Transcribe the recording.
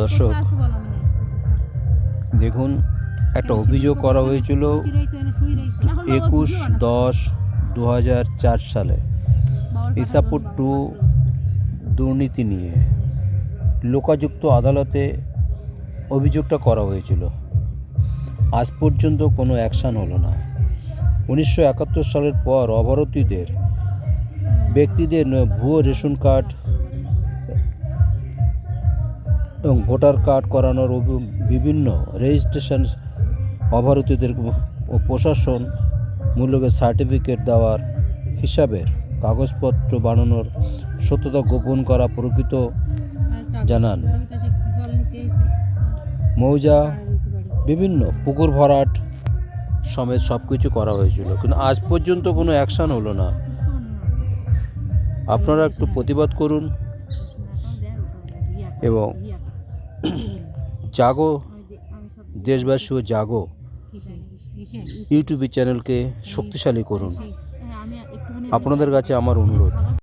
দর্শক, দেখুন, একটা অভিযোগ করা হয়েছিল একুশ দশ দু সালে। ইসাপুর টু দুর্নীতি নিয়ে লোকাযুক্ত আদালতে অভিযোগটা করা হয়েছিল। আজ পর্যন্ত কোনো অ্যাকশান হলো না। উনিশশো একাত্তর সালের পর অবরতীদের ব্যক্তিদের ভুয়ো রেশন কার্ড এবং ভোটার কার্ড করানোর বিভিন্ন রেজিস্ট্রেশন অভারতীয়দের ও প্রশাসন মূল্যকে সার্টিফিকেট দেওয়ার হিসাবের কাগজপত্র বানানোর সত্যতা গোপন করা প্রকৃত জানান। মৌজা, বিভিন্ন পুকুর ভরাট সমেত সব কিছু করা হয়েছিল। কিন্তু আজ পর্যন্ত কোনো অ্যাকশান হলো না। আপনারা একটু প্রতিবাদ করুন। এবং জাগো দেশবাসী ও জাগো ইউটিউব চ্যানেলকে শক্তিশালী করুন আপনাদের কাছে আমার অনুরোধ।